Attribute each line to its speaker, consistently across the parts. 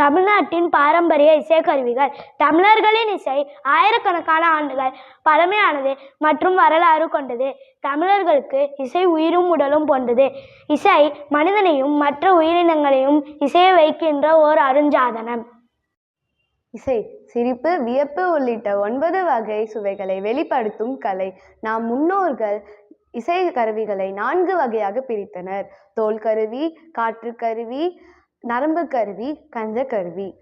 Speaker 1: தமிழ்நாட்டின் பாரம்பரிய இசைக்கருவிகள். தமிழர்களின் இசை ஆயிரக்கணக்கான ஆண்டுகள் பழமையானது மற்றும் வரலாறு கொண்டது. தமிழர்களுக்கு இசை உயிரும் உடலும் போன்றது. இசை மனிதனையும் மற்ற உயிரினங்களையும் இசையை வைக்கின்ற ஓர் அருஞ்சாதனம்.
Speaker 2: இசை சிரிப்பு வியப்பு உள்ளிட்ட ஒன்பது வகை சுவைகளை வெளிப்படுத்தும் கலை. நாம் முன்னோர்கள் இசை கருவிகளை நான்கு வகையாக பிரித்தனர். தோல் கருவி காற்று கருவி நரம்பு கருவி கஞ்ச கருவி.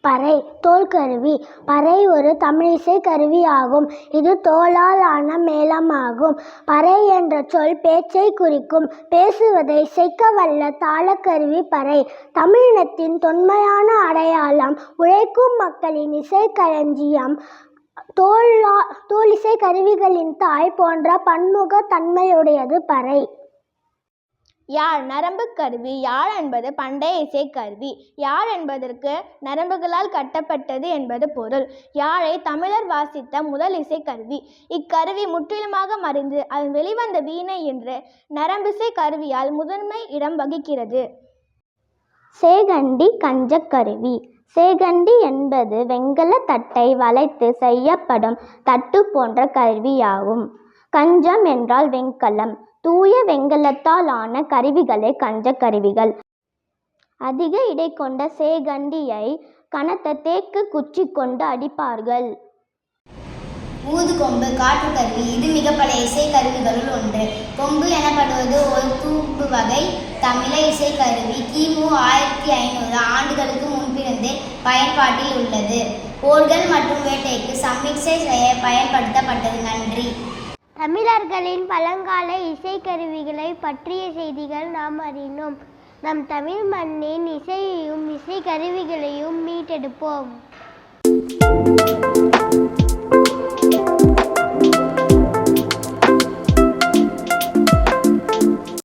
Speaker 3: பறை தோல் கருவி. பறை ஒரு தமிழிசை கருவி ஆகும் இது தோலால் ஆன மேளமாகும். பறை என்ற சொல் பேச்சை குறிக்கும். பேசுவதை இசைக்க வல்ல தாளக்கருவி பறை. தமிழினத்தின் தொன்மையான அடையாளம் உழைக்கும் மக்களின் இசைக்களஞ்சியம். தோலா தோலிசை கருவிகளின் தாய் போன்ற பன்முக தன்மையுடையது பறை.
Speaker 4: யாழ் நரம்பு கருவி யாழ் என்பது பண்டைய இசைக்கருவி யாழ் என்பதற்கு நரம்புகளால் கட்டப்பட்டது என்பது பொருள். யாழை தமிழர் வாசித்த முதல் இசைக்கருவி இக்கருவி முற்றிலுமாக மறைந்து அதன் வெளிவந்த வீணை என்று நரம்பிசை கருவியால் முதன்மை இடம் வகிக்கிறது.
Speaker 3: சேகண்டி கஞ்சக்கருவி சேகண்டி என்பது வெண்கல தட்டை வளைத்து செய்யப்படும் தட்டு போன்ற கருவியாகும். கஞ்சம் என்றால் வெண்கலம். தூய வெண்கலத்தால் ஆன கருவிகளே கஞ்ச கருவிகள். அதிக இடை கொண்ட சேகண்டியை கனத்த தேக்கு குச்சி கொண்டு அடிப்பார்கள்.
Speaker 5: ஊதுகொம்பு காற்றுக்கருவி இது மிக பழைய இசைக்கருவிகளுள் ஒன்று. கொம்பு எனப்படுவது ஒரு தூம்பு வகை தமிழ இசைக்கருவி கிமு ஆயிரத்தி ஐநூறு ஆண்டுகளுக்கு முன்பிருந்தே பயன்பாட்டில் உள்ளது. போர்கள் மற்றும் வேட்டைக்கு சமிக்சை செய்ய பயன்படுத்தப்பட்டது. நன்றி.
Speaker 3: தமிழர்களின் பழங்கால இசைக்கருவிகளை பற்றிய செய்திகள் நாம் அறிந்தோம். நம் தமிழ் மண்ணின் இசையையும் இசைக்கருவிகளையும் மீட்டெடுப்போம்.